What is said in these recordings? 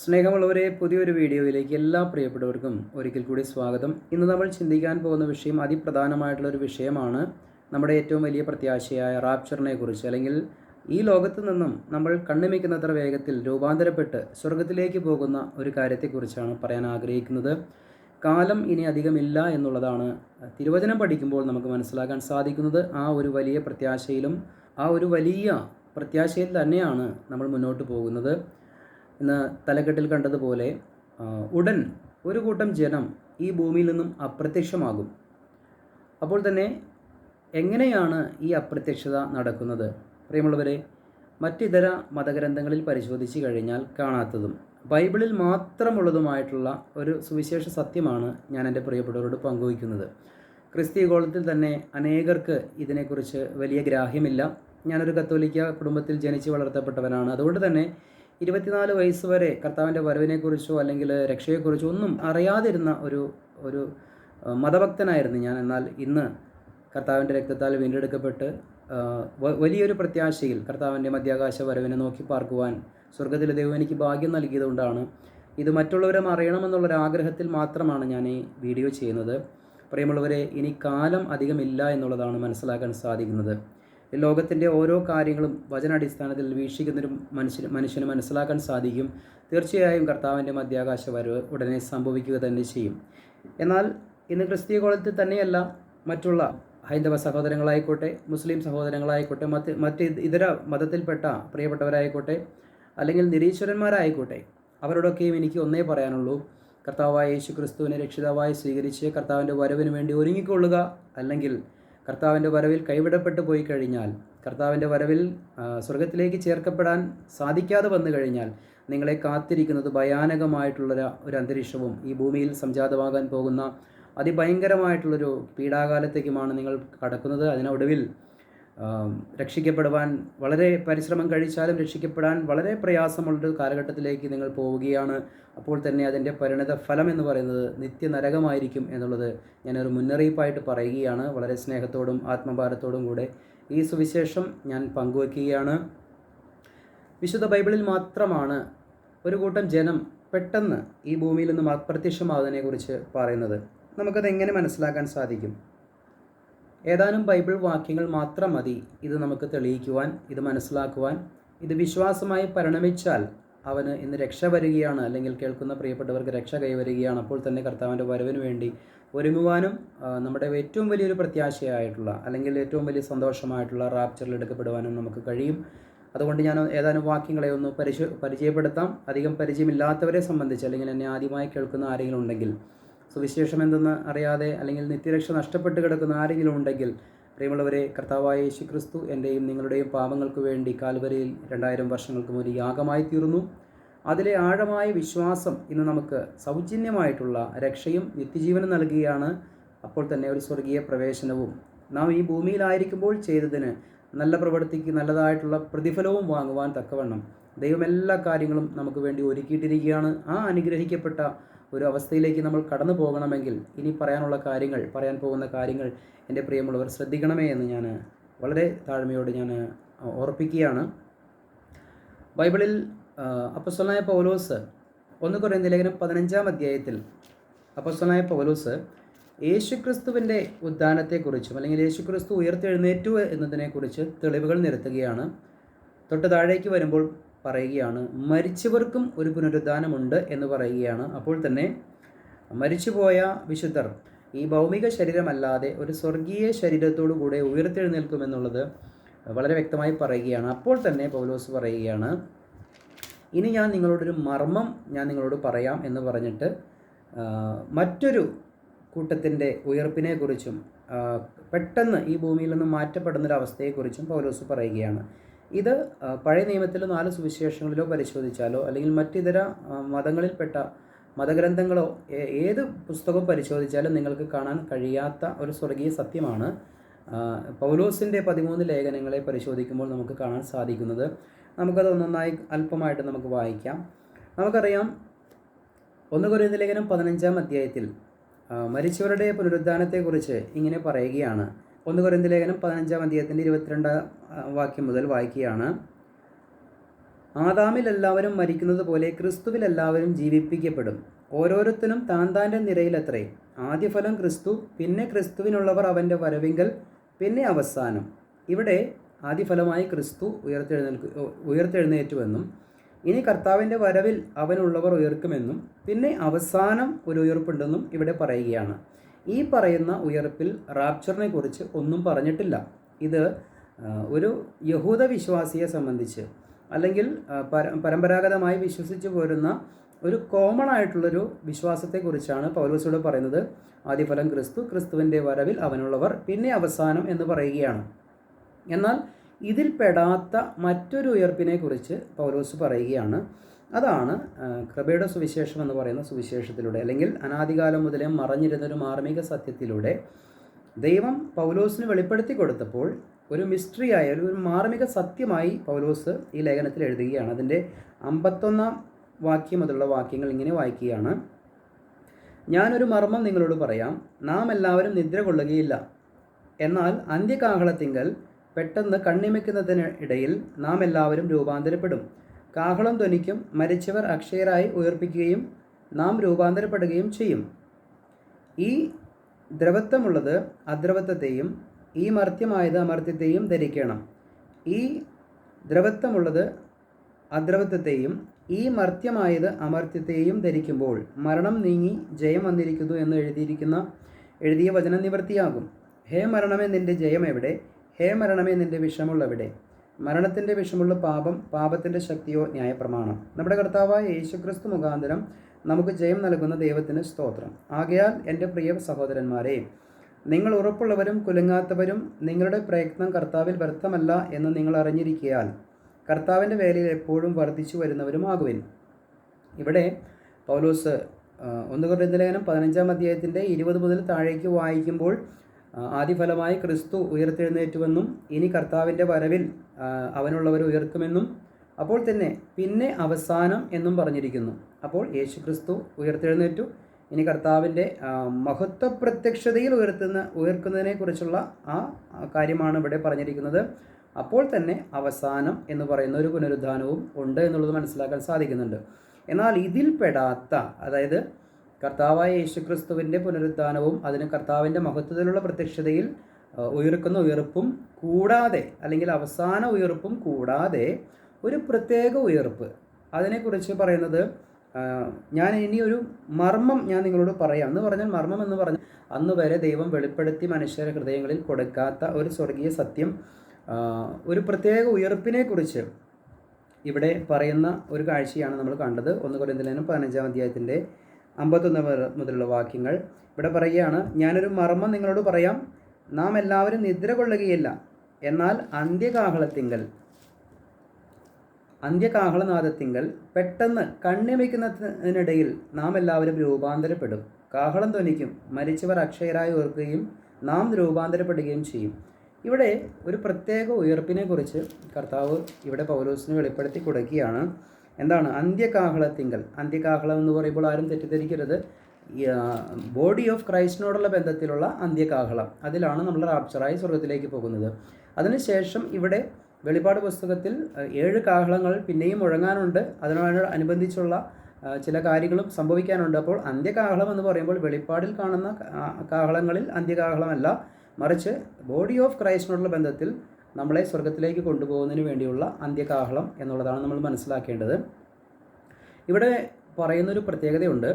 സ്നേഹമുള്ളവരെ പുതിയൊരു വീഡിയോയിലേക്ക് എല്ലാ പ്രിയപ്പെട്ടവർക്കും ഒരിക്കൽ കൂടി സ്വാഗതം. ഇന്ന് നമ്മൾ ചിന്തിക്കാൻ പോകുന്ന വിഷയം അതിപ്രധാനമായിട്ടുള്ള ഒരു വിഷയമാണ്. നമ്മുടെ ഏറ്റവും വലിയ പ്രത്യാശയായ റാപ്ചറിനെ കുറിച്ച് അല്ലെങ്കിൽ ഈ ലോകത്ത് നിന്നും നമ്മൾ കണ്ണിമിക്കുന്നത്ര വേഗത്തിൽ രൂപാന്തരപ്പെട്ട് സ്വർഗത്തിലേക്ക് പോകുന്ന ഒരു കാര്യത്തെക്കുറിച്ചാണ് പറയാൻ ആഗ്രഹിക്കുന്നത്. കാലം ഇനി അധികമില്ല എന്നുള്ളതാണ് തിരുവചനം പഠിക്കുമ്പോൾ നമുക്ക് മനസ്സിലാക്കാൻ സാധിക്കുന്നത്. ആ ഒരു വലിയ പ്രത്യാശയിലും ആ ഒരു വലിയ പ്രത്യാശയിൽ തന്നെയാണ് നമ്മൾ മുന്നോട്ട് പോകുന്നത്. ഇന്ന് തലക്കെട്ടിൽ കണ്ടതുപോലെ ഉടൻ ഒരു കൂട്ടം ജനം ഈ ഭൂമിയിൽ നിന്നും അപ്രത്യക്ഷമാകും. അപ്പോൾ തന്നെ എങ്ങനെയാണ് ഈ അപ്രത്യക്ഷത നടക്കുന്നത്? പ്രിയമുള്ളവരെ മറ്റിതര മതഗ്രന്ഥങ്ങളിൽ പരിശോധിച്ച് കഴിഞ്ഞാൽ കാണാത്തതും ബൈബിളിൽ മാത്രമുള്ളതുമായിട്ടുള്ള ഒരു സുവിശേഷ സത്യമാണ് ഞാൻ എന്റെ പ്രിയപ്പെട്ടവരോട് പങ്കുവയ്ക്കുന്നത്. ക്രിസ്തീയ ഗോളത്തിൽ തന്നെ അനേകർക്ക് ഇതിനെക്കുറിച്ച് വലിയ ഗ്രാഹ്യമില്ല. ഞാനൊരു കത്തോലിക്ക കുടുംബത്തിൽ ജനിച്ച് വളർത്തപ്പെട്ടവനാണ്. അതുകൊണ്ട് തന്നെ ഇരുപത്തിനാല് വയസ്സ് വരെ കർത്താവിന്റെ വരവിനെക്കുറിച്ചോ അല്ലെങ്കിൽ രക്ഷയെക്കുറിച്ചോ ഒന്നും അറിയാതിരുന്ന ഒരു ഒരു മതഭക്തനായിരുന്നു ഞാൻ. എന്നാൽ ഇന്ന് കർത്താവിന്റെ രക്തത്താൽ വീണ്ടെടുക്കപ്പെട്ട് വലിയൊരു പ്രത്യാശയിൽ കർത്താവിന്റെ മധ്യാകാശ വരവിനെ നോക്കി പാർക്കുവാൻ സ്വർഗത്തിലെ ദൈവം എനിക്ക് ഭാഗ്യം നൽകിയതുകൊണ്ടാണ് ഇത് മറ്റുള്ളവരും അറിയണമെന്നുള്ളൊരു ആഗ്രഹത്തിൽ മാത്രമാണ് ഞാൻ ഈ വീഡിയോ ചെയ്യുന്നത്. പ്രിയമുള്ളവരെ ഇനി കാലം അധികമില്ല എന്നുള്ളതാണ് മനസ്സിലാക്കാൻ സാധിക്കുന്നത്. ലോകത്തിന്റെ ഓരോ കാര്യങ്ങളും വചനാടിസ്ഥാനത്തിൽ വീക്ഷിക്കുന്നൊരു മനുഷ്യന് മനുഷ്യന് മനസ്സിലാക്കാൻ സാധിക്കും. തീർച്ചയായും കർത്താവിന്റെ മധ്യാകാശ വരവ് ഉടനെ സംഭവിക്കുക തന്നെ ചെയ്യും. എന്നാൽ ഇന്ന് ക്രിസ്തീയ കോളത്തിൽ തന്നെയല്ല മറ്റുള്ള ഹൈന്ദവ സഹോദരങ്ങളായിക്കോട്ടെ മുസ്ലിം സഹോദരങ്ങളായിക്കോട്ടെ മറ്റ് മറ്റ് ഇതര മതത്തിൽപ്പെട്ട പ്രിയപ്പെട്ടവരായിക്കോട്ടെ അല്ലെങ്കിൽ നിരീശ്വരന്മാരായിക്കോട്ടെ അവരോടൊക്കെയും എനിക്ക് ഒന്നേ പറയാനുള്ളൂ. കർത്താവായ യേശു ക്രിസ്തുവിനെ രക്ഷിതാവായി സ്വീകരിച്ച് കർത്താവിന്റെ വരവിന് വേണ്ടി ഒരുങ്ങിക്കൊള്ളുക അല്ലെങ്കിൽ കർത്താവിന്റെ വരവിൽ കൈവിടപ്പെട്ടു പോയി കഴിഞ്ഞാൽ കർത്താവിന്റെ വരവിൽ സ്വർഗത്തിലേക്ക് ചേർക്കപ്പെടാൻ സാധിക്കാതെ വന്നു കഴിഞ്ഞാൽ നിങ്ങളെ കാത്തിരിക്കുന്നത് ഭയാനകമായിട്ടുള്ള ഒരു അന്തരീക്ഷവും ഈ ഭൂമിയിൽ സംജാതമാകാൻ പോകുന്ന അതിഭയങ്കരമായിട്ടുള്ളൊരു പീഡാകാലത്തേക്കുമാണ് നിങ്ങൾ കടക്കുന്നത്. അതിനൊടുവിൽ രക്ഷിക്കപ്പെടുവാൻ വളരെ പരിശ്രമം കഴിച്ചാലും രക്ഷിക്കപ്പെടാൻ വളരെ പ്രയാസമുള്ളൊരു കാലഘട്ടത്തിലേക്ക് നിങ്ങൾ പോവുകയാണ്. അപ്പോൾ തന്നെ അതിന്റെ പരിണിത ഫലം എന്ന് പറയുന്നത് നിത്യനരകമായിരിക്കും എന്നുള്ളത് ഞാനൊരു മുന്നറിയിപ്പായിട്ട് പറയുകയാണ്. വളരെ സ്നേഹത്തോടും ആത്മഭാരത്തോടും കൂടെ ഈ സുവിശേഷം ഞാൻ പങ്കുവയ്ക്കുകയാണ് വിശുദ്ധ ബൈബിളിൽ മാത്രമാണ് ഒരു കൂട്ടം ജനം പെട്ടെന്ന് ഈ ഭൂമിയിൽ നിന്നും അപ്രത്യക്ഷമാകുന്നതിനെക്കുറിച്ച് പറയുന്നത്. നമുക്കത് എങ്ങനെ മനസ്സിലാക്കാൻ സാധിക്കും? ഏതാനും ബൈബിൾ വാക്യങ്ങൾ മാത്രം മതി. ഇത് നമുക്ക് തെളിയിക്കുവാൻ ഇത് മനസ്സിലാക്കുവാൻ ഇത് വിശ്വാസമായി പരിണമിച്ചാൽ അവന് ഇന്ന് രക്ഷ വരികയാണ്. അല്ലെങ്കിൽ കേൾക്കുന്ന പ്രിയപ്പെട്ടവർക്ക് രക്ഷ കൈവരികയാണ് അപ്പോൾ തന്നെ കർത്താവിന്റെ വരവിന് വേണ്ടി ഒരുങ്ങുവാനും നമ്മുടെ ഏറ്റവും വലിയൊരു പ്രത്യാശയായിട്ടുള്ള അല്ലെങ്കിൽ ഏറ്റവും വലിയ സന്തോഷമായിട്ടുള്ള റാപ്ചറിൽ എടുക്കപ്പെടുവാനും നമുക്ക് കഴിയും. അതുകൊണ്ട് ഞാൻ ഏതാനും വാക്യങ്ങളെ ഒന്ന് പരിചയ പരിചയപ്പെടുത്താം. അധികം പരിചയമില്ലാത്തവരെ സംബന്ധിച്ച് അല്ലെങ്കിൽ എന്നെ ആദ്യമായി കേൾക്കുന്ന ആരെങ്കിലും ഉണ്ടെങ്കിൽ സുവിശേഷം എന്തെന്ന് അറിയാതെ അല്ലെങ്കിൽ നിത്യരക്ഷ നഷ്ടപ്പെട്ട് കിടക്കുന്ന ആരെങ്കിലും ഉണ്ടെങ്കിൽ പ്രിയമുള്ളവരെ കർത്താവായ യേശു ക്രിസ്തു എന്റെയും നിങ്ങളുടെയും പാപങ്ങൾക്ക് വേണ്ടി കാൽവരയിൽ രണ്ടായിരം വർഷങ്ങൾക്ക് മുമ്പ് യാഗമായി തീർന്നു. അതിലെ ആഴമായ വിശ്വാസം ഇന്ന് നമുക്ക് സൗജന്യമായിട്ടുള്ള രക്ഷയും നിത്യജീവനും നൽകുകയാണ്. അപ്പോൾ തന്നെ ഒരു സ്വർഗീയ പ്രവേശനവും നാം ഈ ഭൂമിയിലായിരിക്കുമ്പോൾ ചെയ്തതിന് നല്ല പ്രവൃത്തിക്ക് നല്ലതായിട്ടുള്ള പ്രതിഫലവും വാങ്ങുവാൻ തക്കവണ്ണം ദൈവം എല്ലാ കാര്യങ്ങളും നമുക്ക് വേണ്ടി ഒരുക്കിയിട്ടിരിക്കുകയാണ്. ആ അനുഗ്രഹിക്കപ്പെട്ട ഒരു അവസ്ഥയിലേക്ക് നമ്മൾ കടന്നു പോകണമെങ്കിൽ ഇനി പറയാനുള്ള കാര്യങ്ങൾ പറയാൻ പോകുന്ന കാര്യങ്ങൾ എന്റെ പ്രിയമുള്ളവർ ശ്രദ്ധിക്കണമേ എന്ന് ഞാൻ വളരെ താഴ്മയോട് ഞാൻ ഓർപ്പിക്കുകയാണ്. ബൈബിളിൽ അപ്പസ്വലനായ പൗലോസ് ഒന്ന് കുറയുന്ന ലേഖനം പതിനഞ്ചാം അധ്യായത്തിൽ അപ്പസ്വലനായ പൗലോസ് യേശുക്രിസ്തുവിന്റെ ഉദ്ധാനത്തെക്കുറിച്ചും അല്ലെങ്കിൽ യേശുക്രിസ്തു ഉയർത്തെഴുന്നേറ്റു എന്നതിനെക്കുറിച്ച് തെളിവുകൾ നിരത്തുകയാണ്. തൊട്ട് താഴേക്ക് വരുമ്പോൾ പറയുകയാണ് മരിച്ചവർക്കും ഒരു പുനരുദ്ധാനമുണ്ട് എന്ന് പറയുകയാണ്. അപ്പോൾ തന്നെ മരിച്ചുപോയ വിശുദ്ധർ ഈ ഭൗമിക ശരീരമല്ലാതെ ഒരു സ്വർഗീയ ശരീരത്തോടു കൂടെ ഉയർത്തെഴുന്നേൽക്കുമെന്നുള്ളത് വളരെ വ്യക്തമായി പറയുകയാണ്. അപ്പോൾ തന്നെ പൗലോസ് പറയുകയാണ് ഇനി ഞാൻ നിങ്ങളോടൊരു മർമ്മം ഞാൻ നിങ്ങളോട് പറയാം എന്ന് പറഞ്ഞിട്ട് മറ്റൊരു കൂട്ടത്തിന്റെ ഉയർപ്പിനെക്കുറിച്ചും പെട്ടെന്ന് ഈ ഭൂമിയിൽ നിന്ന് മാറ്റപ്പെടുന്നൊരവസ്ഥയെക്കുറിച്ചും പൗലോസ് പറയുകയാണ്. ഇത് പഴയ നിയമത്തിലോ നാല് സുവിശേഷങ്ങളിലോ പരിശോധിച്ചാലോ അല്ലെങ്കിൽ മറ്റിതര മതങ്ങളിൽപ്പെട്ട മതഗ്രന്ഥങ്ങളോ ഏത് പുസ്തകം പരിശോധിച്ചാലും നിങ്ങൾക്ക് കാണാൻ കഴിയാത്ത ഒരു സ്വർഗീയ സത്യമാണ്. പൗലോസിന്റെ പതിമൂന്ന് ലേഖനങ്ങളെ പരിശോധിക്കുമ്പോൾ നമുക്ക് കാണാൻ സാധിക്കുന്നത്. നമുക്കത് ഒന്നൊന്നായി അല്പമായിട്ട് നമുക്ക് വായിക്കാം. നമുക്കറിയാം ഒന്ന് കുറയുന്ന ലേഖനം പതിനഞ്ചാം അധ്യായത്തിൽ മരിച്ചവരുടെ പുനരുദ്ധാനത്തെക്കുറിച്ച് ഇങ്ങനെ പറയുകയാണ്. ഒന്ന് കുറയുന്ന ലേഖനം പതിനഞ്ചാം അധ്യായത്തിന്റെ ഇരുപത്തിരണ്ടാം വാക്യം മുതൽ വായിക്കുകയാണ്. ആദാമിൽ എല്ലാവരും മരിക്കുന്നത് പോലെ ക്രിസ്തുവിൽ എല്ലാവരും ജീവിപ്പിക്കപ്പെടും. ഓരോരുത്തരും താൻ താന്റെ നിരയിലത്രേ. ആദ്യഫലം ക്രിസ്തു പിന്നെ ക്രിസ്തുവിനുള്ളവർ അവന്റെ വരവിങ്കൽ പിന്നെ അവസാനം. ഇവിടെ ആദ്യഫലമായി ക്രിസ്തു ഉയർത്തെഴുന്നേൽക്കു ഉയർത്തെഴുന്നേറ്റുവെന്നും ഇനി കർത്താവിന്റെ വരവിൽ അവനുള്ളവർ ഉയർക്കുമെന്നും പിന്നെ അവസാനം ഒരു ഉയർപ്പുണ്ടെന്നും ഇവിടെ പറയുകയാണ്. ഈ പറയുന്ന ഉയർപ്പിൽ റാപ്ചറിനെ കുറിച്ച് ഒന്നും പറഞ്ഞിട്ടില്ല. ഇത് ഒരു യഹൂദ വിശ്വാസിയെ സംബന്ധിച്ച് അല്ലെങ്കിൽ പരമ്പരാഗതമായി വിശ്വസിച്ച് പോരുന്ന ഒരു കോമൺ ആയിട്ടുള്ളൊരു വിശ്വാസത്തെക്കുറിച്ചാണ് പൗലോസിലൂടെ പറയുന്നത്. ആദ്യഫലം ക്രിസ്തു ക്രിസ്തുവിന്റെ വരവിൽ അവനുള്ളവർ പിന്നെ അവസാനം എന്ന് പറയുകയാണ്. എന്നാൽ ഇതിൽ പെടാത്ത മറ്റൊരു ഉയർപ്പിനെക്കുറിച്ച് പൗലോസ് പറയുകയാണ്. അതാണ് കൃപയുടെ സുവിശേഷം എന്ന് പറയുന്ന സുവിശേഷത്തിലൂടെ അല്ലെങ്കിൽ അനാദികാലം മുതലേ മറഞ്ഞിരുന്നൊരു മാർമിക സത്യത്തിലൂടെ ദൈവം പൗലോസിന് വെളിപ്പെടുത്തി കൊടുത്തപ്പോൾ ഒരു മിസ്റ്ററിയായ ഒരു മാർമിക സത്യമായി പൗലോസ് ഈ ലേഖനത്തിൽ എഴുതുകയാണ്. അതിന്റെ അമ്പത്തൊന്നാം വാക്യം മുതലുള്ള വാക്യങ്ങൾ ഇങ്ങനെ വായിക്കുകയാണ്. ഞാനൊരു മർമ്മം നിങ്ങളോട് പറയാം നാം എല്ലാവരും നിദ്ര കൊള്ളുകയില്ല. എന്നാൽ അന്ത്യകാഹളത്തിങ്കൽ പെട്ടെന്ന് കണ്ണിമയ്ക്കുന്നതിന് ഇടയിൽ നാം എല്ലാവരും രൂപാന്തരപ്പെടും. കാഹളം ധ്വനിക്കും മരിച്ചവർ അക്ഷയരായി ഉയർപ്പിക്കുകയും നാം രൂപാന്തരപ്പെടുകയും ചെയ്യും. ഈ ദ്രവത്വമുള്ളത് അദ്രവത്വത്തെയും ഈ മർത്യമായത് അമർത്യത്തെയും ധരിക്കണം. ഈ ദ്രവത്വമുള്ളത് അദ്രവത്വത്തെയും ഈ മർത്യമായത് അമർത്യത്തെയും ധരിക്കുമ്പോൾ മരണം നീങ്ങി ജയം വന്നിരിക്കുന്നു എന്ന് എഴുതിയിരിക്കുന്ന എഴുതിയ വചനം നിവൃത്തിയാകും. ഹേ മരണമേ നിന്റെ ജയം എവിടെ? ഹേ മരണമേ നിന്റെ വിഷമുള്ളവിടെ മരണത്തിന്റെ വിഷമുള്ള പാപം പാപത്തിന്റെ ശക്തിയോ ന്യായപ്രമാണം. നമ്മുടെ കർത്താവായ യേശുക്രിസ്തു മുഖാന്തരം നമുക്ക് ജയം നൽകുന്ന ദൈവത്തിന് സ്തോത്രം. ആകയാൽ എന്റെ പ്രിയ സഹോദരന്മാരെ നിങ്ങൾ ഉറപ്പുള്ളവരും കുലുങ്ങാത്തവരും നിങ്ങളുടെ പ്രയത്നം കർത്താവിൽ വ്യർത്ഥമല്ല എന്ന് നിങ്ങൾ അറിഞ്ഞിരിക്കയാൽ കർത്താവിന്റെ വേലയിൽ എപ്പോഴും വർദ്ധിച്ചു വരുന്നവരുമാകുവിൻ ഇവിടെ പൗലോസ് ഒന്നുകൊണ്ട് ഒന്ന് കൊറിന്ത ലേഖനം പതിനഞ്ചാം അധ്യായത്തിന്റെ ഇരുപത് മുതൽ താഴേക്ക് വായിക്കുമ്പോൾ ആദ്യഫലമായി ക്രിസ്തു ഉയർത്തെഴുന്നേറ്റുവെന്നും ഇനി കർത്താവിന്റെ വരവിൽ അവനുള്ളവർ ഉയർത്തുമെന്നും അപ്പോൾ തന്നെ പിന്നെ അവസാനം എന്നും പറഞ്ഞിരിക്കുന്നു. അപ്പോൾ യേശു ക്രിസ്തു ഉയർത്തെഴുന്നേറ്റു. ഇനി കർത്താവിന്റെ മഹത്വ പ്രത്യക്ഷതയിൽ ഉയർത്തുന്ന ഉയർക്കുന്നതിനെക്കുറിച്ചുള്ള ആ കാര്യമാണ് ഇവിടെ പറഞ്ഞിരിക്കുന്നത്. അപ്പോൾ തന്നെ അവസാനം എന്ന് പറയുന്ന ഒരു പുനരുദ്ധാനവും ഉണ്ട് എന്നുള്ളത് മനസ്സിലാക്കാൻ സാധിക്കുന്നുണ്ട്. എന്നാൽ ഇതിൽ പെടാത്ത അതായത് കർത്താവായ യേശുക്രിസ്തുവിന്റെ പുനരുദ്ധാനവും അതിന് കർത്താവിന്റെ മഹത്വത്തിലുള്ള പ്രത്യക്ഷതയിൽ ഉയർക്കുന്ന ഉയർപ്പും കൂടാതെ അല്ലെങ്കിൽ അവസാന ഉയർപ്പും കൂടാതെ ഒരു പ്രത്യേക ഉയർപ്പ്. അതിനെക്കുറിച്ച് പറയുന്നത് ഞാൻ ഇനി ഒരു മർമ്മം ഞാൻ നിങ്ങളോട് പറയാം. എന്ന് പറഞ്ഞാൽ മർമ്മം എന്ന് പറഞ്ഞാൽ അന്ന് വരെ ദൈവം വെളിപ്പെടുത്തി മനുഷ്യരുടെ ഹൃദയങ്ങളിൽ കൊടുക്കാത്ത ഒരു സ്വർഗീയ സത്യം ഒരു പ്രത്യേക ഉയർപ്പിനെക്കുറിച്ച് ഇവിടെ പറയുന്ന ഒരു കാഴ്ചയാണ് നമ്മൾ കണ്ടത്. ഒന്ന് കൊരിന്തലേനും പതിനഞ്ചാം അധ്യായത്തിന്റെ അമ്പത്തൊന്ന് മുതലുള്ള വാക്യങ്ങൾ ഇവിടെ പറയുകയാണ് ഞാനൊരു മർമ്മം നിങ്ങളോട് പറയാം. നാം എല്ലാവരും നിദ്ര കൊള്ളുകയില്ല. എന്നാൽ അന്ത്യകാഹളത്തിങ്കൽ അന്ത്യകാഹളനാദത്തിങ്കൽ പെട്ടെന്ന് കണ്ണിമയ്ക്കുന്നതിനിടയിൽ നാം എല്ലാവരും രൂപാന്തരപ്പെടും. കാഹളം ധ്വനിക്കും മരിച്ചവർ അക്ഷയരായി ഓർക്കുകയും നാം രൂപാന്തരപ്പെടുകയും ചെയ്യും. ഇവിടെ ഒരു പ്രത്യേക ഉയർപ്പിനെ കുറിച്ച് കർത്താവ് ഇവിടെ പൗലോസിന് വെളിപ്പെടുത്തി കൊടുക്കുകയാണ്. എന്താണ്? അന്ത്യകാഹളത്തിങ്കൽ. അന്ത്യകാഹളം എന്ന് പറയുമ്പോൾ ആരും തെറ്റിദ്ധരിക്കരുത്. ബോഡി ഓഫ് ക്രൈസ്റ്റിനോടുള്ള ബന്ധത്തിലുള്ള അന്ത്യകാഹളം. അതിലാണ് നമ്മൾ റാപ്ചറായി സ്വർഗത്തിലേക്ക് പോകുന്നത്. അതിനുശേഷം ഇവിടെ വെളിപാട് പുസ്തകത്തിൽ ഏഴ് കാഹളങ്ങൾ പിന്നെയും മുഴങ്ങാനുണ്ട്. അതിനോട് അനുബന്ധിച്ചുള്ള ചില കാര്യങ്ങളും സംഭവിക്കാനുണ്ട്. അപ്പോൾ അന്ത്യകാഹളം എന്ന് പറയുമ്പോൾ വെളിപ്പാടിൽ കാണുന്ന കാഹളങ്ങളിൽ അന്ത്യകാഹളമല്ല. മറിച്ച് ബോഡി ഓഫ് ക്രൈസ്റ്റിനോടുള്ള ബന്ധത്തിൽ നമ്മളെ സ്വർഗത്തിലേക്ക് കൊണ്ടുപോകുന്നതിന് വേണ്ടിയുള്ള അന്ത്യകാഹളം എന്നുള്ളതാണ് നമ്മൾ മനസ്സിലാക്കേണ്ടത്. ഇവിടെ പറയുന്നൊരു പ്രത്യേകതയുണ്ട്.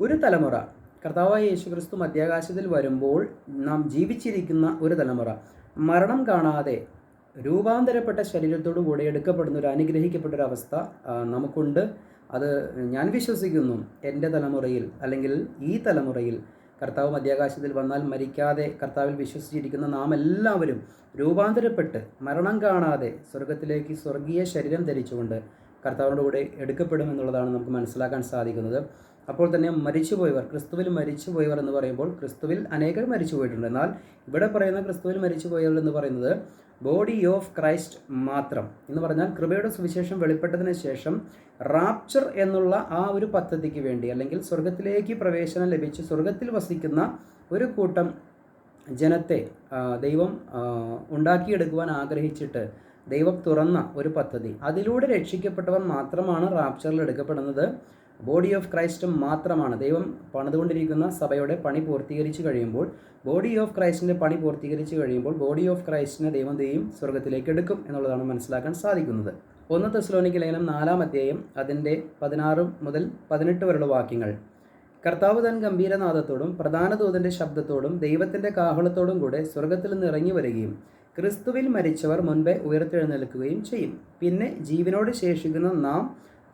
ഒരു തലമുറ കർത്താവായ യേശുക്രിസ്തു മധ്യാകാശത്തിൽ വരുമ്പോൾ നാം ജീവിച്ചിരിക്കുന്ന ഒരു തലമുറ മരണം കാണാതെ രൂപാന്തരപ്പെട്ട ശരീരത്തോടു കൂടെ എടുക്കപ്പെടുന്ന ഒരു അനുഗ്രഹിക്കപ്പെട്ട ഒരു അവസ്ഥ നമുക്കുണ്ട്. അത് ഞാൻ വിശ്വസിക്കുന്നു. എന്റെ തലമുറയിൽ അല്ലെങ്കിൽ ഈ തലമുറയിൽ കർത്താവ് മധ്യാകാശത്തിൽ വന്നാൽ മരിക്കാതെ കർത്താവിൽ വിശ്വസിച്ചിരിക്കുന്ന നാം എല്ലാവരും രൂപാന്തരപ്പെട്ട് മരണം കാണാതെ സ്വർഗത്തിലേക്ക് സ്വർഗീയ ശരീരം ധരിച്ചുകൊണ്ട് കർത്താവിന്റെ കൂടെ എടുക്കപ്പെടുമെന്നുള്ളതാണ് നമുക്ക് മനസ്സിലാക്കാൻ സാധിക്കുന്നത്. അപ്പോൾ തന്നെ മരിച്ചുപോയവർ ക്രിസ്തുവിൽ മരിച്ചുപോയവർ എന്ന് പറയുമ്പോൾ ക്രിസ്തുവിൽ അനേകർ മരിച്ചു പോയിട്ടുണ്ട് എന്നാൽ ഇവിടെ പറയുന്ന ക്രിസ്തുവിൽ മരിച്ചുപോയവർ എന്ന് പറയുന്നത് ബോഡി ഓഫ് ക്രൈസ്റ്റ് മാത്രം. എന്ന് പറഞ്ഞാൽ കൃപയുടെ സുവിശേഷം വെളിപ്പെട്ടതിന് ശേഷം റാപ്ചർ എന്നുള്ള ആ ഒരു പദ്ധതിക്ക് വേണ്ടി അല്ലെങ്കിൽ സ്വർഗത്തിലേക്ക് പ്രവേശനം ലഭിച്ച് സ്വർഗത്തിൽ വസിക്കുന്ന ഒരു കൂട്ടം ജനത്തെ ദൈവം ഉണ്ടാക്കിയെടുക്കുവാൻ ആഗ്രഹിച്ചിട്ട് ദൈവം തുറന്ന ഒരു പദ്ധതി. അതിലൂടെ രക്ഷിക്കപ്പെട്ടവർ മാത്രമാണ് റാപ്ചറിൽ എടുക്കപ്പെടുന്നത്. ബോഡി ഓഫ് ക്രൈസ്റ്റ് മാത്രമാണ്. ദൈവം പണിതുകൊണ്ടിരിക്കുന്ന സഭയുടെ പണി പൂർത്തീകരിച്ച് കഴിയുമ്പോൾ ബോഡി ഓഫ് ക്രൈസ്റ്റിന്റെ പണി പൂർത്തീകരിച്ച് കഴിയുമ്പോൾ ബോഡി ഓഫ് ക്രൈസ്റ്റിനെ ദൈവം ദൈവം സ്വർഗത്തിലേക്ക് എടുക്കും എന്നുള്ളതാണ് മനസ്സിലാക്കാൻ സാധിക്കുന്നത്. ഒന്ന് തെസ്ലോനിക്ക് ലേഖനം നാലാം അധ്യായം അതിന്റെ പതിനാറ് മുതൽ പതിനെട്ട് വരെയുള്ള വാക്യങ്ങൾ. കർത്താവ് തൻ ഗംഭീരനാഥത്തോടും പ്രധാന ദൂതന്റെ ശബ്ദത്തോടും ദൈവത്തിന്റെ കാഹളത്തോടും കൂടെ സ്വർഗത്തിൽ നിന്ന് ഇറങ്ങി വരികയും ക്രിസ്തുവിൽ മരിച്ചവർ മുൻപേ ഉയർത്തെഴുന്നേൽക്കുകയും ചെയ്യും. പിന്നെ ജീവനോട് ശേഷിക്കുന്ന നാം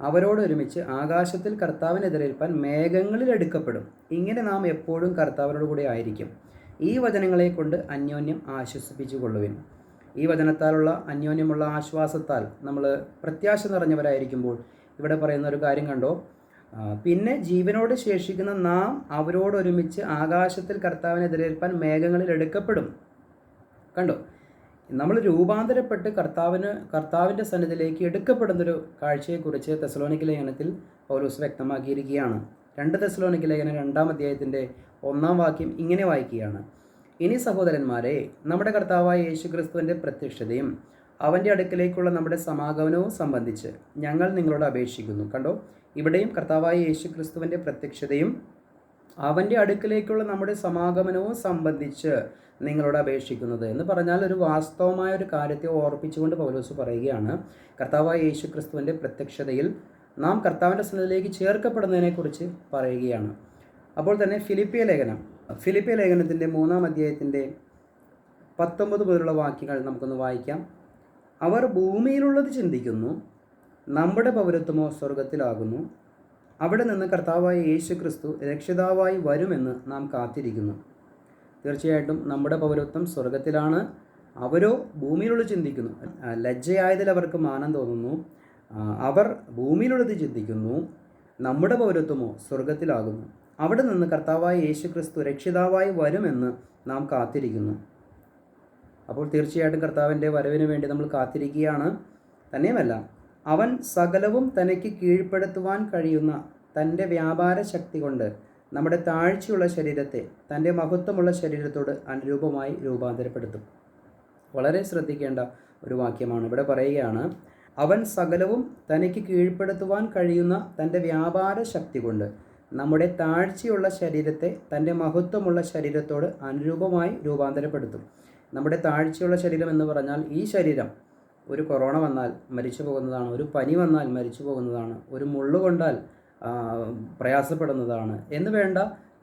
അവരോട് ഒരുമിച്ച് ആകാശത്തിൽ കർത്താവിനെതിരേൽപ്പാൻ മേഘങ്ങളിൽ എടുക്കപ്പെടും. ഇങ്ങനെ നാം എപ്പോഴും കർത്താവിനോട് കൂടെ ആയിരിക്കും. ഈ വചനങ്ങളെ കൊണ്ട് അന്യോന്യം ആശ്വസിപ്പിച്ചു കൊള്ളുവിൻ ഈ വചനത്താലുള്ള അന്യോന്യമുള്ള ആശ്വാസത്താൽ നമ്മൾ പ്രത്യാശ നിറഞ്ഞവരായിരിക്കുമ്പോൾ ഇവിടെ പറയുന്ന ഒരു കാര്യം കണ്ടോ? പിന്നെ ജീവനോട് ശേഷിക്കുന്ന നാം അവരോടൊരുമിച്ച് ആകാശത്തിൽ കർത്താവിനെതിരേൽപ്പാൻ മേഘങ്ങളിൽ എടുക്കപ്പെടും. കണ്ടോ? നമ്മൾ രൂപാന്തരപ്പെട്ട് കർത്താവിന് കർത്താവിന്റെ സന്നിധിയിലേക്ക് എടുക്കപ്പെടുന്നൊരു കാഴ്ചയെക്കുറിച്ച് തെസലോണിക്ക് ലേഖനത്തിൽ പൗലോസ് വ്യക്തമാക്കിയിരിക്കുകയാണ്. രണ്ട് തെസലോണിക്ക് ലേഖനം രണ്ടാം അധ്യായത്തിന്റെ ഒന്നാം വാക്യം ഇങ്ങനെ വായിക്കുകയാണ്. ഇനി സഹോദരന്മാരെ നമ്മുടെ കർത്താവായ യേശു ക്രിസ്തുവിന്റെ പ്രത്യക്ഷതയും അവന്റെ അടുക്കിലേക്കുള്ള നമ്മുടെ സമാഗമനവും സംബന്ധിച്ച് ഞങ്ങൾ നിങ്ങളോട് അപേക്ഷിക്കുന്നു. കണ്ടോ? ഇവിടെയും കർത്താവായ യേശു ക്രിസ്തുവിന്റെ പ്രത്യക്ഷതയും അവന്റെ അടുക്കിലേക്കുള്ള നമ്മുടെ സമാഗമനവും സംബന്ധിച്ച് നിങ്ങളോട് അപേക്ഷിക്കുന്നത്. എന്ന് പറഞ്ഞാൽ ഒരു വാസ്തവമായ ഒരു കാര്യത്തെ ഓർപ്പിച്ചുകൊണ്ട് പൗലോസ് പറയുകയാണ് കർത്താവായ യേശു ക്രിസ്തുവിന്റെ പ്രത്യക്ഷതയിൽ നാം കർത്താവിന്റെ സന്നിധിയിലേക്ക് ചേർക്കപ്പെടുന്നതിനെക്കുറിച്ച് പറയുകയാണ്. അപ്പോൾ തന്നെ ഫിലിപ്പിയ ലേഖനം ഫിലിപ്പിയ ലേഖനത്തിന്റെ മൂന്നാം അധ്യായത്തിന്റെ പത്തൊമ്പത് മുതലുള്ള വാക്യങ്ങൾ നമുക്കൊന്ന് വായിക്കാം. അവർ ഭൂമിയിലുള്ളത് ചിന്തിക്കുന്നു നമ്മുടെ പൗരത്വമോ സ്വർഗത്തിലാകുന്നു അവിടെ നിന്ന് കർത്താവായ യേശു ക്രിസ്തു രക്ഷിതാവായി വരുമെന്ന് നാം കാത്തിരിക്കുന്നു. തീർച്ചയായിട്ടും നമ്മുടെ പൗരത്വം സ്വർഗത്തിലാണ് അവരോ ഭൂമിയിലുള്ള ചിന്തിക്കുന്നു. ലജ്ജയായതിൽ അവർക്ക് മാനം തോന്നുന്നു. അവർ ഭൂമിയിലുള്ളത് ചിന്തിക്കുന്നു. നമ്മുടെ പൗരത്വമോ സ്വർഗത്തിലാകുന്നു അവിടെ നിന്ന് കർത്താവായ യേശു ക്രിസ്തു രക്ഷിതാവായി വരുമെന്ന് നാം കാത്തിരിക്കുന്നു. അപ്പോൾ തീർച്ചയായിട്ടും കർത്താവിന്റെ വരവിന് വേണ്ടി നമ്മൾ കാത്തിരിക്കുകയാണ്. തന്നെയുമല്ല അവൻ സകലവും തനിക്ക് കീഴ്പ്പെടുത്തുവാൻ കഴിയുന്ന തന്റെ വ്യാപാര ശക്തി കൊണ്ട് നമ്മുടെ താഴ്ചയുള്ള ശരീരത്തെ തന്റെ മഹത്വമുള്ള ശരീരത്തോട് അനുരൂപമായി രൂപാന്തരപ്പെടുത്തും. വളരെ ശ്രദ്ധിക്കേണ്ട ഒരു വാക്യമാണ്. ഇവിടെ പറയുകയാണ് അവൻ സകലവും തനിക്ക് കീഴ്പ്പെടുത്തുവാൻ കഴിയുന്ന തന്റെ വ്യാപാര ശക്തി കൊണ്ട് നമ്മുടെ താഴ്ചയുള്ള ശരീരത്തെ തന്റെ മഹത്വമുള്ള ശരീരത്തോട് അനുരൂപമായി രൂപാന്തരപ്പെടുത്തും. നമ്മുടെ താഴ്ചയുള്ള ശരീരം എന്ന് പറഞ്ഞാൽ ഈ ശരീരം ഒരു കൊറോണ വന്നാൽ മരിച്ചു പോകുന്നതാണ് ഒരു പനി വന്നാൽ മരിച്ചു പോകുന്നതാണ് ഒരു മുള്ളു കൊണ്ടാൽ പ്രയാസപ്പെടുന്നതാണ്. എന്ന് വേണ്ട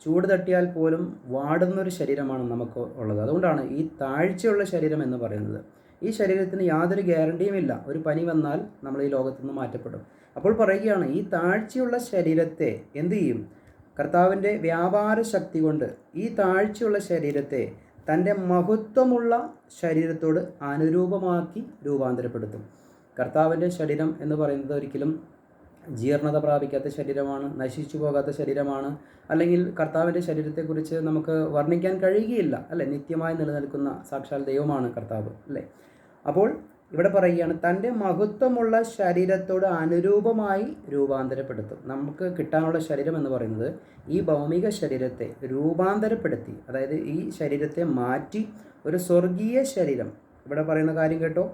ചൂട് തട്ടിയാൽ പോലും വാടുന്ന ഒരു ശരീരമാണ് നമുക്ക് ഉള്ളത്. അതുകൊണ്ടാണ് ഈ താഴ്ചയുള്ള ശരീരം എന്ന് പറയുന്നത്. ഈ ശരീരത്തിന് യാതൊരു ഗ്യാരണ്ടിയുമില്ല ഒരു പനി വന്നാൽ നമ്മൾ ഈ ലോകത്തു നിന്ന് മാറ്റപ്പെടും. അപ്പോൾ പറയുകയാണ് ഈ താഴ്ചയുള്ള ശരീരത്തെ എന്ത് ചെയ്യും? കർത്താവിന്റെ വ്യാപാര ശക്തി കൊണ്ട് ഈ താഴ്ചയുള്ള ശരീരത്തെ തന്റെ മഹത്വമുള്ള ശരീരത്തോട് അനുരൂപമാക്കി രൂപാന്തരപ്പെടുത്തും. കർത്താവിന്റെ ശരീരം എന്ന് പറയുന്നത് ഒരിക്കലും ജീർണത പ്രാപിക്കാത്ത ശരീരമാണ് നശിച്ചു പോകാത്ത ശരീരമാണ് അല്ലെങ്കിൽ കർത്താവിന്റെ ശരീരത്തെക്കുറിച്ച് നമുക്ക് വർണിക്കാൻ കഴിയുകയില്ല അല്ലേ? നിത്യമായി നിലനിൽക്കുന്ന സാക്ഷാൽ ദൈവമാണ് കർത്താവ് അല്ലേ? അപ്പോൾ ഇവിടെ പറയുകയാണ് തന്റെ മഹത്വമുള്ള ശരീരത്തോട് അനുരൂപമായി രൂപാന്തരപ്പെടുത്തും. നമുക്ക് കിട്ടാനുള്ള ശരീരം എന്ന് പറയുന്നത് ഈ ഭൗമിക ശരീരത്തെ രൂപാന്തരപ്പെടുത്തി അതായത് ഈ ശരീരത്തെ മാറ്റി ഒരു സ്വർഗീയ ശരീരം. ഇവിടെ പറയുന്ന കാര്യം കേട്ടോ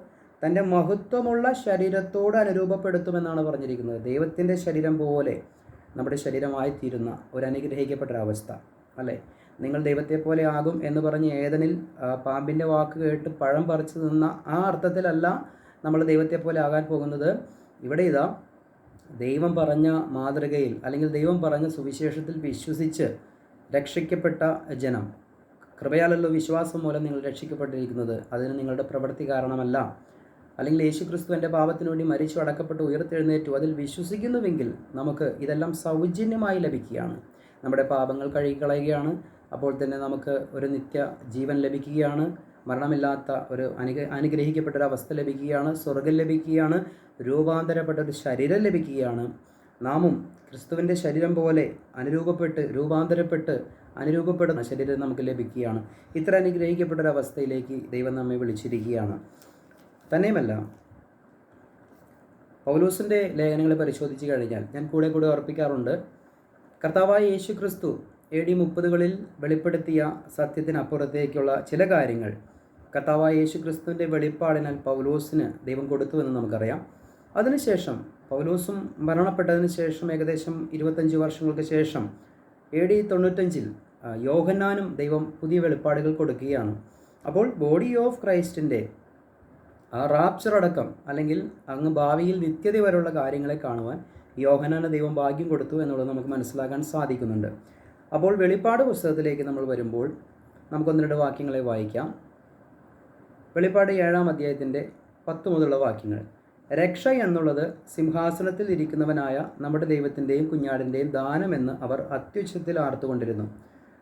തന്റെ മഹത്വമുള്ള ശരീരത്തോട് അനുരൂപപ്പെടുത്തുമെന്നാണ് പറഞ്ഞിരിക്കുന്നത്. ദൈവത്തിന്റെ ശരീരം പോലെ നമ്മുടെ ശരീരമായി തീരുന്ന ഒരു അനുഗ്രഹിക്കപ്പെട്ട അവസ്ഥ അല്ലേ? നിങ്ങൾ ദൈവത്തെ പോലെ ആകും എന്ന് പറഞ്ഞ് ഏതനിൽ പാമ്പിന്റെ വാക്ക് കേട്ട് പഴം പറിച്ചു നിന്ന ആ അർത്ഥത്തിലല്ല നമ്മൾ ദൈവത്തെ പോലെ ആകാൻ പോകുന്നത്. ഇവിടെ ഇതാ ദൈവം പറഞ്ഞ മാതൃകയിൽ അല്ലെങ്കിൽ ദൈവം പറഞ്ഞ സുവിശേഷത്തിൽ വിശ്വസിച്ച് രക്ഷിക്കപ്പെട്ട ജനം. കൃപയാലല്ലോ വിശ്വാസം മൂലം നിങ്ങൾ രക്ഷിക്കപ്പെട്ടിരിക്കുന്നത്. അതിന് നിങ്ങളുടെ പ്രവൃത്തി കാരണമല്ല. അല്ലെങ്കിൽ യേശു ക്രിസ്തു എന്റെ പാപത്തിനു വേണ്ടി മരിച്ചു അടക്കപ്പെട്ട് ഉയർത്തെഴുന്നേറ്റു. അതിൽ വിശ്വസിക്കുന്നുവെങ്കിൽ നമുക്ക് ഇതെല്ലാം സൗജന്യമായി ലഭിക്കുകയാണ്. നമ്മുടെ പാപങ്ങൾ കഴുകിക്കളയുകയാണ്. അപ്പോൾ തന്നെ നമുക്ക് ഒരു നിത്യ ജീവൻ ലഭിക്കുകയാണ്. മരണമില്ലാത്ത ഒരു അനുഗ അനുഗ്രഹിക്കപ്പെട്ട ഒരു അവസ്ഥ ലഭിക്കുകയാണ്. സ്വർഗം ലഭിക്കുകയാണ്. രൂപാന്തരപ്പെട്ട ഒരു ശരീരം ലഭിക്കുകയാണ്. നാമും ക്രിസ്തുവിന്റെ ശരീരം പോലെ അനുരൂപപ്പെട്ട് രൂപാന്തരപ്പെട്ട് അനുരൂപപ്പെടുന്ന ശരീരം നമുക്ക് ലഭിക്കുകയാണ്. ഇത്ര അനുഗ്രഹിക്കപ്പെട്ട ഒരു അവസ്ഥയിലേക്ക് ദൈവം നമ്മെ വിളിച്ചിരിക്കുകയാണ്. തന്നെയുമല്ല പൗലൂസിന്റെ ലേഖനങ്ങൾ പരിശോധിച്ച് കഴിഞ്ഞാൽ ഞാൻ കൂടെ കൂടെ ഓർപ്പിക്കാറുണ്ട്. കർത്താവായ യേശു ക്രിസ്തു എ ഡി മുപ്പതുകളിൽ വെളിപ്പെടുത്തിയ സത്യത്തിനപ്പുറത്തേക്കുള്ള ചില കാര്യങ്ങൾ കർത്താവായ യേശു ക്രിസ്തുവിന്റെ വെളിപ്പാടിനാൽ പൗലോസിന് ദൈവം കൊടുത്തുവെന്ന് നമുക്കറിയാം. അതിനുശേഷം പൗലോസും മരണപ്പെട്ടതിന് ശേഷം ഏകദേശം ഇരുപത്തഞ്ച് വർഷങ്ങൾക്ക് ശേഷം എ ഡി തൊണ്ണൂറ്റഞ്ചിൽ യോഹന്നാനും ദൈവം പുതിയ വെളിപ്പാടുകൾ കൊടുക്കുകയാണ്. അപ്പോൾ ബോഡി ഓഫ് ക്രൈസ്റ്റിന്റെ ആ റാപ്ചർ അടക്കം അല്ലെങ്കിൽ അങ്ങ് ഭാവിയിൽ നിത്യത വരെയുള്ള കാര്യങ്ങളെ കാണുവാൻ യോഹനാന് ദൈവം ഭാഗ്യം കൊടുത്തു എന്നുള്ളത് നമുക്ക് മനസ്സിലാക്കാൻ സാധിക്കുന്നുണ്ട്. അപ്പോൾ വെളിപ്പാട് പുസ്തകത്തിലേക്ക് നമ്മൾ വരുമ്പോൾ നമുക്കൊന്ന് രണ്ട് വാക്യങ്ങളെ വായിക്കാം. വെളിപ്പാട് ഏഴാം അധ്യായത്തിന്റെ പത്ത് മുതലുള്ള വാക്യങ്ങൾ. രക്ഷ എന്നുള്ളത് സിംഹാസനത്തിൽ ഇരിക്കുന്നവനായ നമ്മുടെ ദൈവത്തിന്റെയും കുഞ്ഞാടിന്റെയും ദാനമെന്ന് അവർ അത്യുച്ഛത്തിൽ ആർത്തുകൊണ്ടിരുന്നു.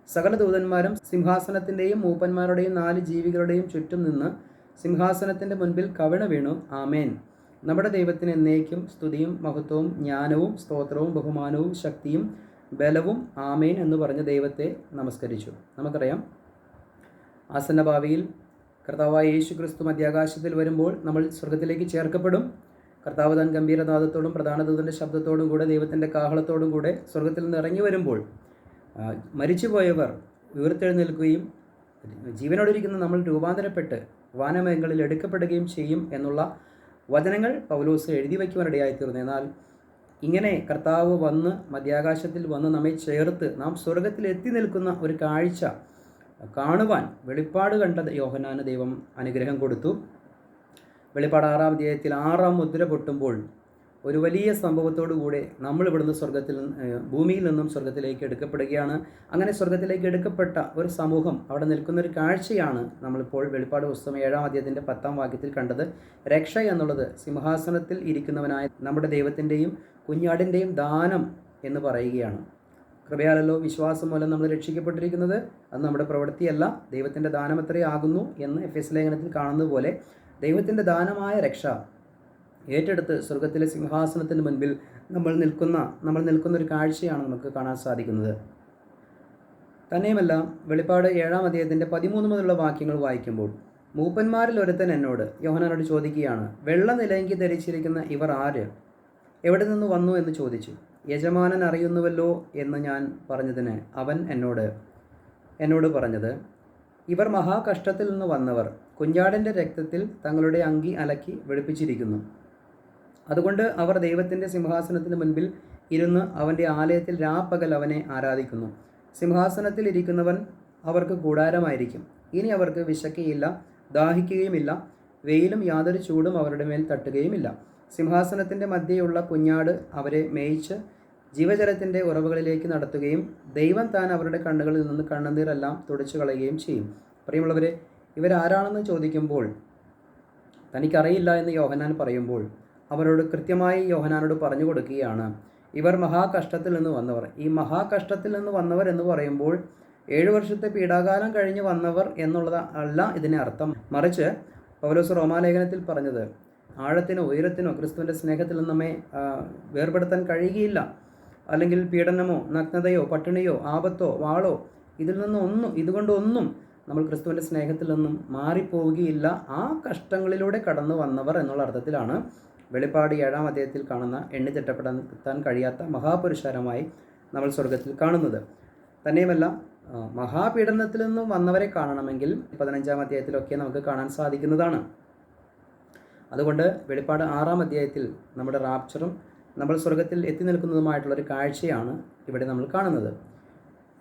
സകല ദൂതന്മാരും സിംഹാസനത്തിന്റെയും മൂപ്പന്മാരുടെയും നാല് ജീവികളുടെയും ചുറ്റും നിന്ന് സിംഹാസനത്തിന്റെ മുൻപിൽ കവിണ വീണു. ആമേൻ. നമ്മുടെ ദൈവത്തിന് എന്നേക്കും സ്തുതിയും മഹത്വവും ജ്ഞാനവും സ്തോത്രവും ബഹുമാനവും ശക്തിയും ബലവും ആമേൻ എന്ന് പറഞ്ഞ ദൈവത്തെ നമസ്കരിച്ചു. നമുക്കറിയാം ആസന്ന ഭാവിയിൽ കർത്താവായ യേശു ക്രിസ്തു മധ്യാകാശത്തിൽ വരുമ്പോൾ നമ്മൾ സ്വർഗത്തിലേക്ക് ചേർക്കപ്പെടും. കർത്താവ് താൻ ഗംഭീരനാഥത്തോടും പ്രധാന ശബ്ദത്തോടും കൂടെ ദൈവത്തിന്റെ കാഹളത്തോടും കൂടെ സ്വർഗത്തിൽ നിന്ന് ഇറങ്ങി വരുമ്പോൾ മരിച്ചുപോയവർ ഉയർത്തെഴുന്നേൽക്കുകയും ജീവനോടിരിക്കുന്ന നമ്മൾ രൂപാന്തരപ്പെട്ട് വാനമേഖലയിൽ എടുക്കപ്പെടുകയും ചെയ്യും എന്നുള്ള വചനങ്ങൾ പൗലോസ് എഴുതി വയ്ക്കുവാനിടയായിത്തീർന്നു. എന്നാൽ ഇങ്ങനെ കർത്താവ് വന്ന് മധ്യാകാശത്തിൽ വന്ന് നമ്മെ ചേർത്ത് നാം സ്വർഗത്തിൽ എത്തി നിൽക്കുന്ന ഒരു കാഴ്ച കാണുവാൻ വെളിപ്പാട് കണ്ട യോഹനാന് ദൈവം അനുഗ്രഹം കൊടുത്തു. വെളിപ്പാട് ആറാം അധ്യായത്തിൽ ആറാം മുദ്ര പൊട്ടുമ്പോൾ ഒരു വലിയ സംഭവത്തോടു കൂടെ നമ്മൾ ഇവിടുന്ന് സ്വർഗത്തിൽ ഭൂമിയിൽ നിന്നും സ്വർഗത്തിലേക്ക് എടുക്കപ്പെടുകയാണ്. അങ്ങനെ സ്വർഗത്തിലേക്ക് എടുക്കപ്പെട്ട ഒരു സമൂഹം അവിടെ നിൽക്കുന്ന ഒരു കാഴ്ചയാണ് നമ്മളിപ്പോൾ വെളിപ്പാട് പുസ്തകം ഏഴാം അധ്യായത്തിന്റെ പത്താം വാക്യത്തിൽ കണ്ടത്. രക്ഷ എന്നുള്ളത് സിംഹാസനത്തിൽ ഇരിക്കുന്നവനായ നമ്മുടെ ദൈവത്തിന്റെയും കുഞ്ഞാടിന്റെയും ദാനം എന്ന് പറയുകയാണ്. കൃപയാലല്ലോ വിശ്വാസം മൂലം നമ്മൾ രക്ഷിക്കപ്പെട്ടിരിക്കുന്നത്. അത് നമ്മുടെ പ്രവൃത്തിയല്ല. ദൈവത്തിന്റെ ദാനം എത്രയാകുന്നു എന്ന് എഫ് എസ് ലേഖനത്തിൽ കാണുന്നത് പോലെ ദൈവത്തിന്റെ ദാനമായ രക്ഷ ഏറ്റെടുത്ത് സ്വർഗത്തിലെ സിംഹാസനത്തിന് മുൻപിൽ നമ്മൾ നിൽക്കുന്ന നമ്മൾ നിൽക്കുന്ന ഒരു കാഴ്ചയാണ് നമുക്ക് കാണാൻ സാധിക്കുന്നത്. തന്നെയുമല്ല വെളിപ്പാട് ഏഴാം അദ്ദേഹത്തിന്റെ പതിമൂന്ന് മുതലുള്ള വാക്യങ്ങൾ വായിക്കുമ്പോൾ മൂപ്പന്മാരിൽ ഒരുത്തൻ എന്നോട് യോഹനോട് ചോദിക്കുകയാണ് വെള്ള നിലങ്കി ധരിച്ചിരിക്കുന്ന ഇവർ ആര്? എവിടെ നിന്ന് വന്നു എന്ന് ചോദിച്ചു. യജമാനൻ അറിയുന്നുവല്ലോ എന്ന് ഞാൻ പറഞ്ഞതിന് അവൻ എന്നോട് എന്നോട് പറഞ്ഞത് ഇവർ മഹാകഷ്ടത്തിൽ നിന്ന് വന്നവർ കുഞ്ഞാടിന്റെ രക്തത്തിൽ തങ്ങളുടെ അങ്കി അലക്കി വെളുപ്പിച്ചിരിക്കുന്നു. അതുകൊണ്ട് അവർ ദൈവത്തിന്റെ സിംഹാസനത്തിന് മുൻപിൽ ഇരുന്ന് അവന്റെ ആലയത്തിൽ രാപ്പകൽ അവനെ ആരാധിക്കുന്നു. സിംഹാസനത്തിൽ ഇരിക്കുന്നവൻ അവർക്ക് കൂടാരമായിരിക്കും. ഇനി അവർക്ക് വിശക്കുകയില്ല ദാഹിക്കുകയുമില്ല വെയിലും യാതൊരു ചൂടും അവരുടെ മേൽ തട്ടുകയുമില്ല. സിംഹാസനത്തിന്റെ മധ്യയുള്ള കുഞ്ഞാട് അവരെ മേയിച്ച് ജീവജലത്തിന്റെ ഉറവുകളിലേക്ക് നടത്തുകയും ദൈവം താൻ അവരുടെ കണ്ണുകളിൽ നിന്ന് കണ്ണുനീരെല്ലാം തുടച്ചു കളയുകയും ചെയ്യും. പ്രിയമുള്ളവരെ ഇവരാരാണെന്ന് ചോദിക്കുമ്പോൾ തനിക്കറിയില്ല എന്ന് യോഹനാൻ പറയുമ്പോൾ അവരോട് കൃത്യമായി യോഹനാനോട് പറഞ്ഞു കൊടുക്കുകയാണ്. ഇവർ മഹാകഷ്ടത്തിൽ നിന്ന് വന്നവർ. ഈ മഹാകഷ്ടത്തിൽ നിന്ന് വന്നവർ എന്ന് പറയുമ്പോൾ ഏഴു വർഷത്തെ പീഡാകാലം കഴിഞ്ഞ് വന്നവർ എന്നുള്ളത് അല്ല ഇതിനെ അർത്ഥം. മറിച്ച് പൗലോസ് റോമാലേഖനത്തിൽ പറഞ്ഞത് ആഴത്തിനോ ഉയരത്തിനോ ക്രിസ്തുവിന്റെ സ്നേഹത്തിൽ നമ്മെ വേർപെടുത്താൻ കഴിയുകയില്ല. അല്ലെങ്കിൽ പീഡനമോ നഗ്നതയോ പട്ടിണിയോ ആപത്തോ വാളോ ഇതിൽ നിന്നും ഒന്നും ഇതുകൊണ്ടൊന്നും നമ്മൾ ക്രിസ്തുവിന്റെ സ്നേഹത്തിൽ നിന്നും മാറിപ്പോവുകയില്ല. ആ കഷ്ടങ്ങളിലൂടെ കടന്നു വന്നവർ എന്നുള്ള അർത്ഥത്തിലാണ് വെളിപ്പാട് ഏഴാം അധ്യായത്തിൽ കാണുന്ന എണ്ണി എണ്ണിത്തിട്ടപ്പെടാൻ കഴിയാത്ത മഹാപുരുഷാരമായി നമ്മൾ സ്വർഗത്തിൽ കാണുന്നത്. തന്നെയുമല്ല മഹാപീഡനത്തിൽ നിന്നും വന്നവരെ കാണണമെങ്കിൽ പതിനഞ്ചാം അധ്യായത്തിലൊക്കെ നമുക്ക് കാണാൻ സാധിക്കുന്നതാണ്. അതുകൊണ്ട് വെളിപ്പാട് ആറാം അധ്യായത്തിൽ നമ്മുടെ റാപ്ചറും നമ്മൾ സ്വർഗത്തിൽ എത്തി നിൽക്കുന്നതുമായിട്ടുള്ളൊരു കാഴ്ചയാണ് ഇവിടെ നമ്മൾ കാണുന്നത്.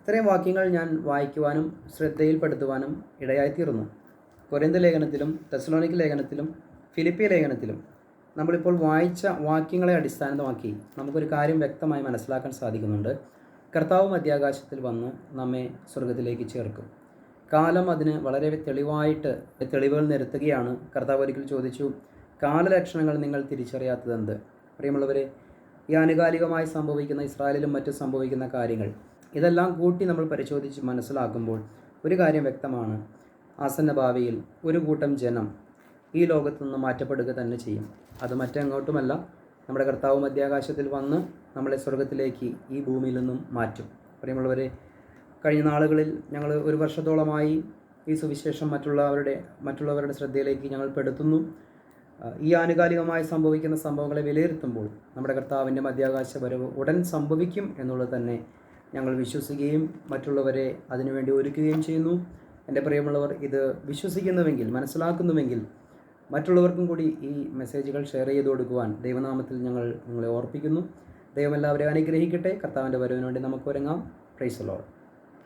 ഇത്രയും വാക്യങ്ങൾ ഞാൻ വായിക്കുവാനും ശ്രദ്ധയിൽപ്പെടുത്തുവാനും ഇടയായിത്തീർന്നു. കൊരന്ത ലേഖനത്തിലും തെസലോണിക് ലേഖനത്തിലും ഫിലിപ്പിയ ലേഖനത്തിലും നമ്മളിപ്പോൾ വായിച്ച വാക്യങ്ങളെ അടിസ്ഥാനമാക്കി നമുക്കൊരു കാര്യം വ്യക്തമായി മനസ്സിലാക്കാൻ സാധിക്കുന്നുണ്ട്. കർത്താവ് മധ്യാകാശത്തിൽ വന്ന് നമ്മെ സ്വർഗത്തിലേക്ക് ചേർക്കും. കാലം അതിന് വളരെ തെളിവായിട്ട് തെളിവുകൾ നിരത്തുകയാണ്. കർത്താവ് ഒരിക്കൽ ചോദിച്ചു കാലലക്ഷണങ്ങൾ നിങ്ങൾ തിരിച്ചറിയാത്തതെന്ത്? പ്രിയമുള്ളവരെ ഈ ആനുകാലികമായി സംഭവിക്കുന്ന ഇസ്രായേലിലും മറ്റും സംഭവിക്കുന്ന കാര്യങ്ങൾ ഇതെല്ലാം കൂട്ടി നമ്മൾ പരിശോധിച്ച് മനസ്സിലാക്കുമ്പോൾ ഒരു കാര്യം വ്യക്തമാണ്. ആസന്ന ഭാവിയിൽ ഒരു കൂട്ടം ജനം ഈ ലോകത്തു നിന്ന് മാറ്റപ്പെടുക തന്നെ ചെയ്യും. അത് മറ്റെങ്ങോട്ടുമല്ല നമ്മുടെ കർത്താവ് മധ്യാകാശത്തിൽ വന്ന് നമ്മളെ സ്വർഗത്തിലേക്ക് ഈ ഭൂമിയിൽ നിന്നും മാറ്റും. പ്രിയമുള്ളവരെ കഴിഞ്ഞ നാളുകളിൽ ഞങ്ങൾ ഒരു വർഷത്തോളമായി ഈ സുവിശേഷം മറ്റുള്ളവരുടെ മറ്റുള്ളവരുടെ ശ്രദ്ധയിലേക്ക് ഞങ്ങൾ പെടുത്തുന്നു. ഈ ആനുകാലികമായി സംഭവിക്കുന്ന സംഭവങ്ങളെ വിലയിരുത്തുമ്പോൾ നമ്മുടെ കർത്താവിന്റെ മധ്യാകാശ വരവ് ഉടൻ സംഭവിക്കും എന്നുള്ളത് തന്നെ ഞങ്ങൾ വിശ്വസിക്കുകയും മറ്റുള്ളവരെ അതിനുവേണ്ടി ഒരുക്കുകയും ചെയ്യുന്നു. എന്റെ പ്രിയമുള്ളവർ ഇത് വിശ്വസിക്കുന്നുവെങ്കിൽ മനസ്സിലാക്കുന്നുവെങ്കിൽ മറ്റുള്ളവർക്കും കൂടി ഈ മെസ്സേജുകൾ ഷെയർ ചെയ്ത് കൊടുക്കുവാൻ ദൈവനാമത്തിൽ ഞങ്ങൾ നിങ്ങളെ ഓർപ്പിക്കുന്നു. ദൈവം എല്ലാവരെയും അനുഗ്രഹിക്കട്ടെ. കർത്താവിന്റെ വരവിനുവേണ്ടി നമുക്ക് ഒരുങ്ങാം. Price load